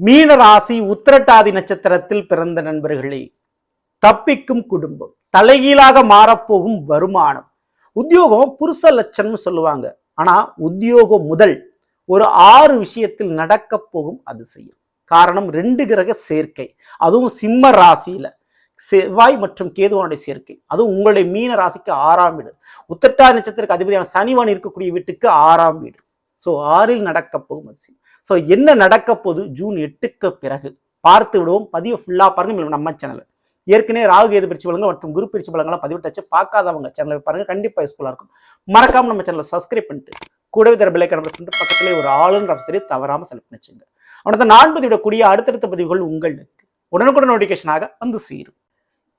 மீன ராசி உத்திரட்டாதி நட்சத்திரத்தில் பிறந்த நண்பர்களே தப்பிக்கும் குடும்பம் தலைகீழாக மாறப்போகும் வருமானம் உத்தியோகம் புருஷ லட்சணம்னு சொல்லுவாங்க. ஆனா உத்தியோகம் முதல் ஒரு ஆறு விஷயத்தில் நடக்க போகும் அதிசயம் காரணம் ரெண்டு கிரக சேர்க்கை அதுவும் சிம்ம ராசியில. செவ்வாய் மற்றும் கேதுவனுடைய சேர்க்கை அதுவும் உங்களுடைய மீன ராசிக்கு ஆறாம் வீடு. உத்திரட்டாதி நட்சத்திரக்கு அதிபதியான சனிவான் இருக்கக்கூடிய வீட்டுக்கு ஆறாம் வீடு. ஸோ ஆறில் நடக்க போகும் அதிசயம் ஸோ என்ன நடக்க போகுது? ஜூன் எட்டுக்கு பிறகு. பார்த்து விடுவோம். பதிவு ஃபுல்லாக பாருங்க. நம்ம சேனல் ஏற்கனவே ராகு கேது பிரிச்சு பலங்கள் மற்றும் குரு பிரிச்சு பலங்கள்லாம் பதிவிட்டாச்சு பார்க்காதவங்க சேனலை பாருங்க. கண்டிப்பாக யூஸ்ஃபுல்லாக இருக்கும். மறக்காம நம்ம சேனலை சப்ஸ்கிரைப் பண்ணிட்டு கூடவே தர பிள்ளைக்கான பண்ணிட்டு பக்கத்திலே ஒரு ஆளுன்ற சரி தவறாமல் செலக்ட் பண்ணி வச்சுங்க. அவனது நான் பதிவிடக்கூடிய அடுத்தடுத்த பதிவுகள் உங்களுக்கு உடனுக்குடன் நோட்டிஃபிகேஷனாக வந்து சேரும்.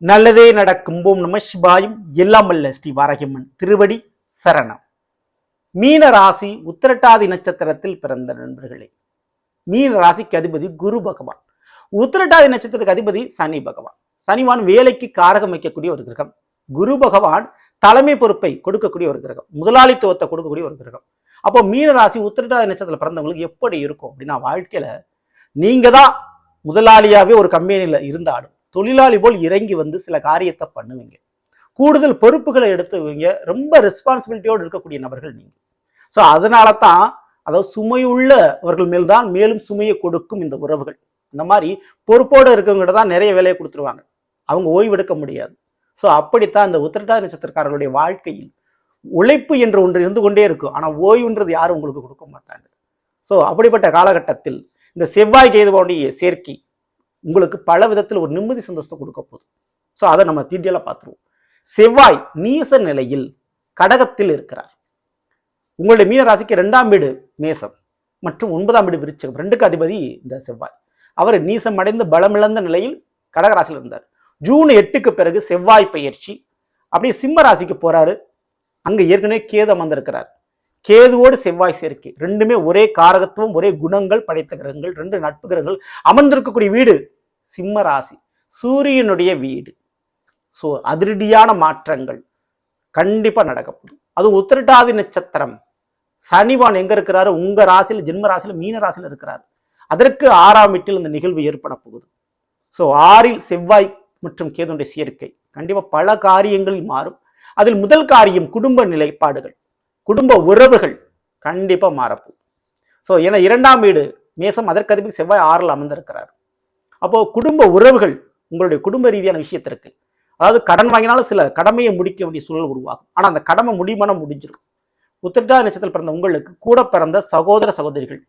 நல்லதே நடக்கும். போம் நம சிவாயும். எல்லாம் வல்ல ஸ்ரீ வாரகியம்மன் திருவடி சரணம். மீன ராசி உத்திரட்டாதி நட்சத்திரத்தில் பிறந்த நண்பர்களே. மீன ராசிக்கு அதிபதி குரு பகவான். உத்திரட்டாதி நட்சத்திரத்துக்கு அதிபதி சனி பகவான். சனிவான் வேலைக்கு காரகம் வைக்கக்கூடிய ஒரு கிரகம். குரு பகவான் தலைமை பொறுப்பை கொடுக்கக்கூடிய ஒரு கிரகம். முதலாளித்துவத்தை கொடுக்கக்கூடிய ஒரு கிரகம். அப்போ மீன ராசி உத்திரட்டாதி நட்சத்திரத்தில் பிறந்தவங்களுக்கு எப்படி இருக்கும் அப்படின்னா வாழ்க்கையில நீங்க தான் முதலாளியாவே ஒரு கம்பெனியில் இருந்தாலும் தொழிலாளி போல் இறங்கி வந்து சில காரியத்தை பண்ணுவீங்க. கூடுதல் பொறுப்புகளை எடுத்துவீங்க ரொம்ப ரெஸ்பான்சிபிலிட்டியோடு இருக்கக்கூடிய நபர்கள் நீங்கள் ஸோ அதனால தான் அதாவது சுமையுள்ளவர்கள் மேல் தான் மேலும் சுமையை கொடுக்கும் இந்த உறவுகள். இந்த மாதிரி பொறுப்போடு இருக்கவங்ககிட்ட தான் நிறைய வேலையை கொடுத்துருவாங்க. அவங்க ஓய்வெடுக்க முடியாது. ஸோ அப்படித்தான் இந்த உத்திரட்டாதி நட்சத்திரக்காரர்களுடைய வாழ்க்கையில் உழைப்பு என்று ஒன்று இருந்து கொண்டே இருக்கும். ஆனால் ஓய்வுன்றது யாரும் உங்களுக்கு கொடுக்க மாட்டாங்க. ஸோ அப்படிப்பட்ட காலகட்டத்தில் இந்த செவ்வாய் கேதுவோடைய சேர்க்கை உங்களுக்கு பல விதத்தில் ஒரு நிம்மதி சந்தோஷத்தை கொடுக்க போகுது. ஸோ அதை நம்ம தீட்டியெல்லாம் பார்த்துருவோம். செவ்வாய் நீச நிலையில் கடகத்தில் இருக்கிறார். உங்களுடைய மீன ராசிக்கு ரெண்டாம் வீடு மேசம் மற்றும் ஒன்பதாம் வீடு விருச்சகம். ரெண்டுக்கு அதிபதி இந்த செவ்வாய். அவர் நீசம் அடைந்து பலமிழந்த நிலையில் கடகராசியில் இருந்தார். ஜூன் எட்டுக்கு பிறகு செவ்வாய் பயிற்சி. அப்படியே சிம்ம ராசிக்கு போறாரு. அங்கே ஏற்கனவே கேது அமர்ந்திருக்கிறார். கேதுவோடு செவ்வாய் சேர்க்கை. ரெண்டுமே ஒரே காரகத்துவம் ஒரே குணங்கள் படைத்த கிரகங்கள் ரெண்டு நட்பு கிரகங்கள் அமர்ந்திருக்கக்கூடிய வீடு சிம்ம ராசி. சூரியனுடைய வீடு. ஸோ அதிரடியான மாற்றங்கள் கண்டிப்பாக நடக்கப்படும். அது உத்திரட்டாதி நட்சத்திரம். சனிவான் எங்கே இருக்கிறாரு? உங்கள் ராசியில் ஜென்ம ராசியில் மீன ராசியில் இருக்கிறார். அதற்கு ஆறாம் வீட்டில் இந்த நிகழ்வு ஏற்பட போகுது. ஸோ ஆறில் செவ்வாய் மற்றும் கேதுடைய சேர்க்கை. கண்டிப்பாக பல காரியங்களில் மாறும். அதில் முதல் காரியம் குடும்ப நிலைப்பாடுகள். குடும்ப உறவுகள் கண்டிப்பாக மாறப்போகுது. ஸோ ஏன்னா இரண்டாம் வீடு மேசம் அதற்கு அதிபதி செவ்வாய் ஆறில் அமர்ந்திருக்கிறார். அப்போது குடும்ப உறவுகள் உங்களுடைய குடும்ப ரீதியான விஷயத்திற்கு அதாவது கடன் வாங்கினாலும் சில கடமையை முடிக்க வேண்டிய சூழல் உருவாகும். ஆனால் அந்த கடமை முடியுமான முடிஞ்சிடும் உத்திரட்டா நட்சத்திரத்தில் பிறந்த உங்களுக்கு கூட பிறந்த சகோதர சகோதரிகள்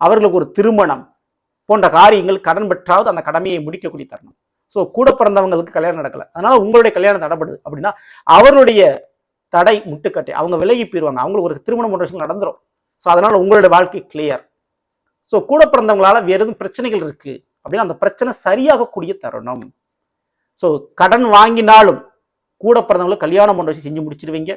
அவர்களுக்கு ஒரு திருமணம் போன்ற காரியங்கள் கடன் பெற்றாவது அந்த கடமையை முடிக்கக்கூடிய தருணம். ஸோ கூட பிறந்தவங்களுக்கு கல்யாணம் நடக்கலை. அதனால உங்களுடைய கல்யாணம் தடைப்படுது அப்படின்னா அவர்களுடைய தடை முட்டுக்கட்டை. அவங்க விலகி போயிடுவாங்க அவங்களுக்கு ஒரு திருமணம் போன்ற விஷயங்கள் நடந்துரும். ஸோ அதனால உங்களுடைய வாழ்க்கை கிளியர் ஸோ கூட பிறந்தவங்களால வேறு எதுவும் பிரச்சனைகள் இருக்கு. அப்படின்னா அந்த பிரச்சனை சரியாகக்கூடிய தருணம். ஸோ கடன் வாங்கினாலும் கூட பிறந்தவங்களுக்கு கல்யாணம் போன்ற விஷயம் செஞ்சு முடிச்சிடுவீங்க.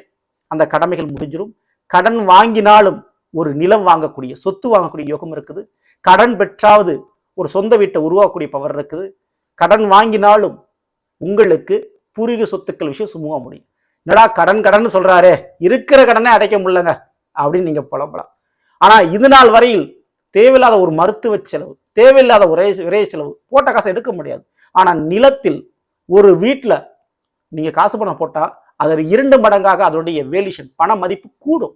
அந்த கடமைகள் முடிஞ்சிடும். கடன் வாங்கினாலும் ஒரு நிலம் வாங்கக்கூடிய சொத்து வாங்கக்கூடிய யோகம் இருக்குது. கடன் பெற்றாவது ஒரு சொந்த வீட்டை உருவாக்கக்கூடிய பவர் இருக்குது. கடன் வாங்கினாலும் உங்களுக்கு பூர்வீக சொத்துக்கள் விஷயம் சுமூக முடியும். என்னடா கடன் கடன் சொல்கிறாரே இருக்கிற கடனை அடைக்க முடியலங்க அப்படின்னு நீங்கள் புலம்பலாம். ஆனால் இது நாள் வரையில் தேவையில்லாத ஒரு மருத்துவ செலவு தேவையில்லாத ஒரே விரைய செலவு போட்ட காசை எடுக்க முடியாது. ஆனால் நிலத்தில் ஒரு வீட்டில் நீங்கள் காசு பணம் போட்டால் அதில் இரண்டு மடங்காக அதனுடைய வேல்யூஷன் பண மதிப்பு கூடும்.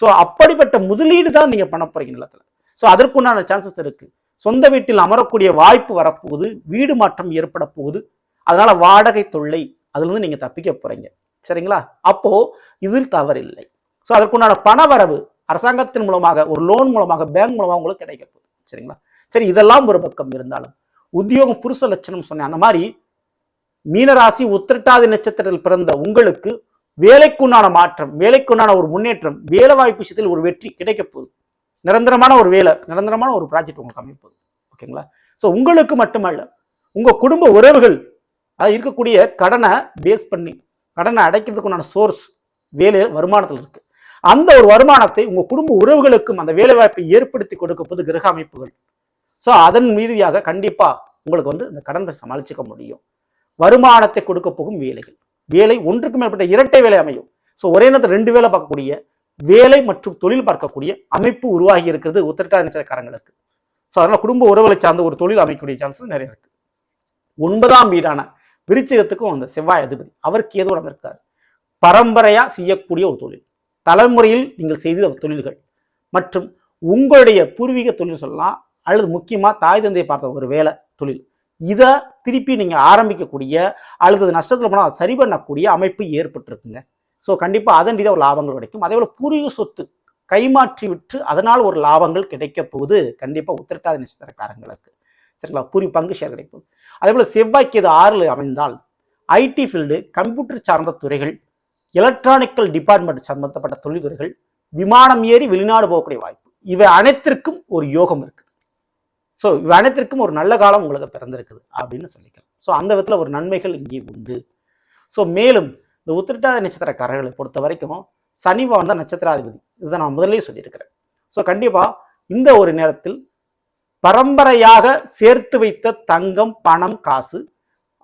ஸோ அப்படிப்பட்ட முதலீடு தான் நீங்கள் பண்ண போகிறீங்க நிலத்தில். ஸோ அதற்குண்டான சான்சஸ் இருக்குது சொந்த வீட்டில் அமரக்கூடிய வாய்ப்பு வரப்போகுது வீடு மாற்றம் ஏற்பட போகுது. அதனால் வாடகை தொல்லை அதுலேருந்து நீங்கள் தப்பிக்க போகிறீங்க சரிங்களா? அப்போது இதில் தவறில்லை. ஸோ அதற்குண்டான பண வரவு அரசாங்கத்தின் மூலமாக ஒரு லோன் மூலமாக பேங்க் மூலமாக உங்களுக்கு கிடைக்க போகுது. சரிங்களா? சரி இதெல்லாம் ஒரு பக்கம் இருந்தாலும் உத்தியோகம் புருஷ லட்சணம் சொன்னேன். அந்த மாதிரி மீனராசி உத்திரட்டாதி நட்சத்திரத்தில் பிறந்த உங்களுக்கு வேலைக்குண்டான மாற்றம் வேலைக்குண்டான ஒரு முன்னேற்றம் வேலை வாய்ப்பு விஷயத்தில் ஒரு வெற்றி கிடைக்க போகுது. நிரந்தரமான ஒரு வேலை நிரந்தரமான ஒரு ப்ராஜெக்ட் உங்களுக்கு அமைப்போகுது ஓகேங்களா ஸோ உங்களுக்கு மட்டுமல்ல உங்கள் குடும்ப உறவுகள் அது இருக்கக்கூடிய கடனை பேஸ் பண்ணி கடனை அடைக்கிறதுக்குண்டான சோர்ஸ் வேலை வருமானத்தில் இருக்குது அந்த ஒரு வருமானத்தை உங்கள் குடும்ப உறவுகளுக்கும் அந்த வேலைவாய்ப்பை ஏற்படுத்தி கொடுக்க போது கிரக அமைப்புகள். ஸோ அதன் மீதியாக கண்டிப்பாக உங்களுக்கு வந்து இந்த கடனை சமாளிச்சுக்க முடியும். வருமானத்தை கொடுக்க போகும் வேலைகள். வேலை ஒன்றுக்கு மேற்பட்ட இரட்டை வேலை அமையும். ஸோ ஒரே நேரத்தில் ரெண்டு வேலை பார்க்கக்கூடிய வேலை மற்றும் தொழில் பார்க்கக்கூடிய அமைப்பு உருவாகி இருக்கிறது உத்திரட்டாதி நட்சத்திரக்காரங்களுக்கு ஸோ அதனால் குடும்ப உறவுகளை சார்ந்த ஒரு தொழில் அமைக்கக்கூடிய சான்சஸ் நிறைய இருக்கு. ஒன்பதாம் வீடான விருச்சிகத்துக்கும் அந்த செவ்வாய் அதிபதி அவருக்கு ஏதோ இருக்கார். பரம்பரையாக செய்யக்கூடிய ஒரு தொழில். தலைமுறையில் நீங்கள் செய்த தொழில்கள். மற்றும் உங்களுடைய பூர்வீக தொழில் சொல்லலாம் அல்லது முக்கியமாக தாய் தந்தையை பார்த்த ஒரு வேலை தொழில். இதை திருப்பி நீங்கள் ஆரம்பிக்கக்கூடிய அல்லது நஷ்டத்தில் போனால் சரி பண்ணக்கூடிய அமைப்பு ஏற்பட்டிருக்குங்க. ஸோ கண்டிப்பாக அதன் ரீதியாக ஒரு லாபங்கள் கிடைக்கும். அதே போல் பூர்வீக சொத்து கைமாற்றி விற்று அதனால் ஒரு லாபங்கள் கிடைக்க போகுது. கண்டிப்பாக உத்திரட்டாத நட்சத்திரக்காரங்களுக்கு. சரிங்களா? பூரி பங்கு ஷேர் கிடைக்கும். அதே போல் செவ்வாய்க்கு இது ஆறில் அமைந்தால் ஐடி ஃபீல்டு கம்ப்யூட்டர் சார்ந்த துறைகள் எலக்ட்ரானிக்கல் டிபார்ட்மெண்ட் சம்பந்தப்பட்ட தொழில்துறைகள் விமானம் ஏறி வெளிநாடு போகக்கூடிய வாய்ப்பு. இவை அனைத்திற்கும் ஒரு யோகம் இருக்குது ஸோ அனைத்திற்கும் ஒரு நல்ல காலம் உங்களுக்கு பிறந்திருக்குது அப்படின்னு சொல்லிக்கலாம். ஸோ அந்த விதத்தில் ஒரு நன்மைகள் இங்கே உண்டு. ஸோ மேலும் இந்த உத்திரட்டாத நட்சத்திரக்காரர்களை பொறுத்த வரைக்கும் சனிவான் தான் நட்சத்திராதிபதி. இதை நான் முதல்லயே சொல்லியிருக்கிறேன். ஸோ கண்டிப்பாக இந்த ஒரு நேரத்தில் பரம்பரையாக சேர்த்து வைத்த தங்கம் பணம் காசு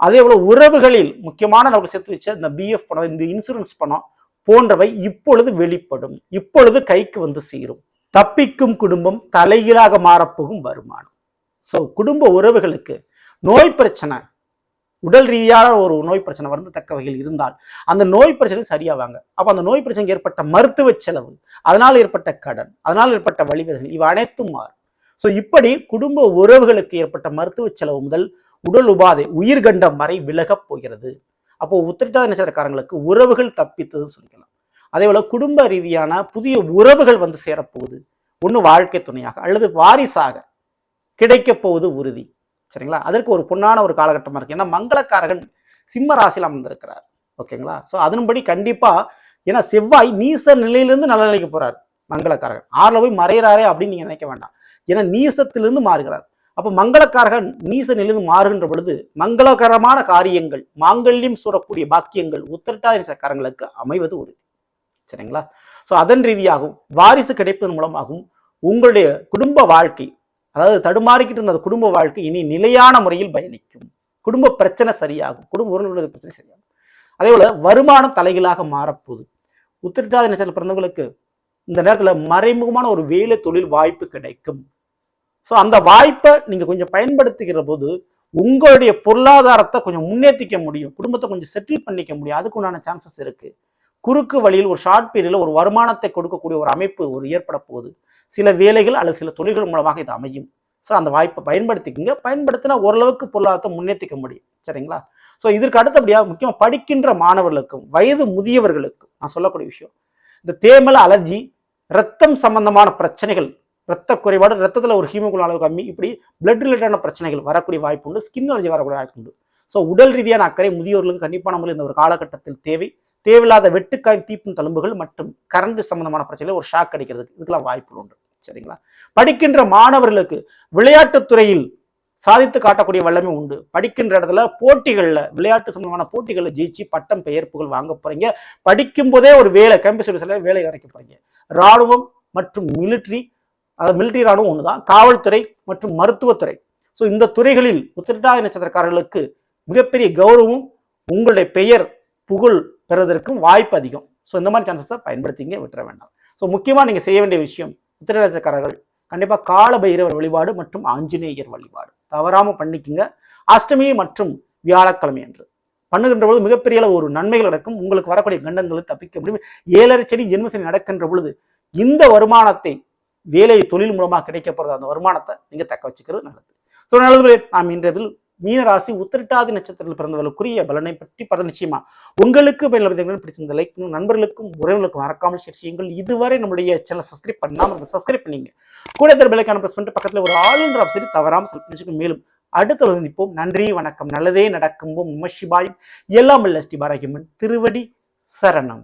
அதே போல உறவுகளில் முக்கியமான நமக்கு சேர்த்து வச்ச இந்த பிஎஃப் பணம் இந்த இன்சூரன்ஸ் பணம் போன்றவை இப்பொழுது வெளிப்படும். இப்பொழுது கைக்கு வந்து சேரும். தப்பிக்கும் குடும்பம் தலைகீழாக மாறப்போகும் வருமானம். ஸோ குடும்ப உறவுகளுக்கு நோய் பிரச்சனை உடல் ரீதியான ஒரு நோய் பிரச்சனை வருந்தத்தக்க வகையில் இருந்தால் அந்த நோய் பிரச்சனை சரியாவாங்க. அப்போ அந்த நோய் பிரச்சனைக்கு ஏற்பட்ட மருத்துவ செலவு அதனால் ஏற்பட்ட கடன் அதனால் ஏற்பட்ட வழிவகைகள் இவை அனைத்தும் மாறும். ஸோ இப்படி குடும்ப உறவுகளுக்கு ஏற்பட்ட மருத்துவ செலவு முதல் உடல் உபாதை உயிர்கண்டம் வரை விலகப் போகிறது. அப்போ உத்திரட்டாத நட்சத்திரக்காரங்களுக்கு உறவுகள் தப்பித்ததுன்னு சொல்லிக்கலாம். அதே போல் குடும்ப ரீதியான புதிய உறவுகள் வந்து சேரப்போகுது. ஒன்று வாழ்க்கை துணையாக அல்லது வாரிசாக. கிடைக்கப் போவது உறுதி. சரிங்களா? அதற்கு ஒரு பொன்னான ஒரு காலகட்டமாக இருக்குது ஏன்னா மங்களக்காரகன் சிம்ம ராசியில் அமர்ந்திருக்கிறார். ஓகேங்களா? ஸோ அதன்படி கண்டிப்பாக ஏன்னா செவ்வாய் நீச நிலையிலேருந்து நல்ல நிலைக்கு போகிறார் மங்களக்காரகன். ஆறில் போய் மறையிறாரே அப்படின்னு நீங்கள் நினைக்க வேண்டாம். ஏன்னா நீசத்திலிருந்து மாறுகிறார். அப்போ மங்களக்காரகன் நீச நிலையிலிருந்து மாறுகின்ற பொழுது மங்களகரமான காரியங்கள் மாங்கல்யம் சூடக்கூடிய பாக்கியங்கள் உத்திரட்டாதிக்காரங்களுக்கு அமைவது உறுதி. சரிங்களா? ஸோ அதன் ரீதியாகவும் வாரிசு கிடைப்பதன் மூலமாகவும் உங்களுடைய குடும்ப வாழ்க்கை அதாவது தடுமாறிக்கிட்டு இருந்த குடும்ப வாழ்க்கை இனி நிலையான முறையில் பயணிக்கும். குடும்ப பிரச்சனை சரியாகும். குடும்ப உறவுகளது பிரச்சனை சரியாகும். அதே போல வருமானம் தலைகளாக மாறப்போகுது. உத்திரட்டாத நட்சத்திரம் பிறந்தவங்களுக்கு இந்த நேரத்தில் மறைமுகமான ஒரு வேலை தொழில் வாய்ப்பு கிடைக்கும். ஸோ அந்த வாய்ப்பை நீங்கள் கொஞ்சம் பயன்படுத்திக்கிற போது உங்களுடைய பொருளாதாரத்தை கொஞ்சம் முன்னேற்றிக்க முடியும். குடும்பத்தை கொஞ்சம் செட்டில் பண்ணிக்க முடியும். அதுக்கு உண்டான சான்சஸ் இருக்குது குறுக்கு வழியில் ஒரு ஷார்ட் பீரியடில் ஒரு வருமானத்தை கொடுக்கக்கூடிய ஒரு அமைப்பு ஒரு ஏற்பட போகுது. சில வேலைகள் அல்லது சில தொழில்கள் மூலமாக இது அமையும். ஸோ அந்த வாய்ப்பை பயன்படுத்திக்கிங்க. பயன்படுத்தினா ஓரளவுக்கு பொருளாதாரத்தை முன்னேற்றிக்க முடியும். சரிங்களா? ஸோ இதற்கு அடுத்தபடியாக முக்கியமாக படிக்கின்ற மாணவர்களுக்கும் வயது முதியவர்களுக்கும் நான் சொல்லக்கூடிய விஷயம். இந்த தேமல் அலர்ஜி ரத்தம் சம்பந்தமான பிரச்சனைகள் ரத்த குறைபாடு ரத்தத்தில் ஒரு ஹீமோகுளோபின் அளவு கம்மி இப்படி பிளட் ரிலேட்டடான பிரச்சனைகள் வரக்கூடிய வாய்ப்பு உண்டு. ஸ்கின் அலர்ஜி வரக்கூடிய வாய்ப்பு உண்டு. ஸோ உடல் ரீதியான அக்கறை முதியோர்களுக்கு கண்டிப்பான முறையில் இந்த ஒரு காலகட்டத்தில் தேவை. தேவையில்லாத வெட்டுக்காய் தீப்பும் தழும்புகள் மற்றும் கரண்ட் சம்பந்தமான பிரச்சனையில் ஒரு ஷாக் அடிக்கிறதுக்கு இதுக்கெல்லாம் வாய்ப்பு உண்டு. சரிங்களா? படிக்கின்ற மாணவர்களுக்கு விளையாட்டுத் துறையில் சாதித்து காட்டக்கூடிய வல்லமை உண்டு. படிக்கின்ற இடத்துல போட்டிகளில் விளையாட்டு சம்பந்தமான போட்டிகளில் ஜெயிச்சு பட்டம் பெயர்ப்புகள் வாங்க போகிறீங்க படிக்கும் போதே ஒரு வேலை கேம்பஸ் வேலை கிடைக்க போகிறீங்க ராணுவம் மற்றும் மிலிட்ரி அதாவது மிலிட்ரி ராணுவம் ஒன்று தான் காவல்துறை மற்றும் மருத்துவத்துறை. ஸோ இந்த துறைகளில் உத்திரட்டாதி நட்சத்திரக்காரர்களுக்கு மிகப்பெரிய கௌரவம் உங்களுடைய பெயர் புகழ் பெறுவதற்கும் வாய்ப்பு அதிகம். ஸோ இந்த மாதிரி சான்சஸை பயன்படுத்திங்க விட்டுற வேண்டாம். ஸோ முக்கியமாக நீங்கள் செய்ய வேண்டிய விஷயம் உத்திரராஜக்காரர்கள் கண்டிப்பாக கால பைரவர் வழிபாடு மற்றும் ஆஞ்சநேயர் வழிபாடு. தவறாமல் பண்ணிக்கங்க. அஷ்டமி மற்றும் வியாழக்கிழமை என்று பண்ணுகின்ற பொழுது மிகப்பெரிய அளவு ஒரு நன்மைகள் நடக்கும். உங்களுக்கு வரக்கூடிய கண்டங்களை தப்பிக்க முடியும். ஏழரை செடி ஜென்மசனி நடக்கின்ற பொழுது இந்த வருமானத்தை வேலை தொழில் மூலமாக கிடைக்கப்படுறது அந்த வருமானத்தை நீங்கள் தக்க வச்சுக்கிறது நல்லது. ஸோ நல்லது நாம் இன்றைய மீனராசி உத்திரட்டாதி நட்சத்திரத்தில் பிறந்தவர்களுக்குரிய பலனை பற்றி பல நிச்சயமா உங்களுக்கு பிடிச்சிருந்த லைக் நண்பர்களுக்கும் உறவுகளுக்கும் மறக்காமல் ஷேர் செய்யுங்கள். இதுவரை நம்முடைய சேனல் சப்ஸ்கிரைப் பண்ணாமல் சப்ஸ்கிரைப் பண்ணீங்க. கூட தர பெலைக்கான ப்ரெஸ் பண்ணிட்டு பக்கத்தில் ஒரு ஆளுன்ற ஆப்ஷன் தவறாமல் செலுத்தி மேலும் அடுத்த சந்திப்போம். நன்றி வணக்கம். நல்லதே நடக்கும். நம எல்லாம் இல்ல ஸ்ரீ பாரகிமன் திருவடி சரணம்.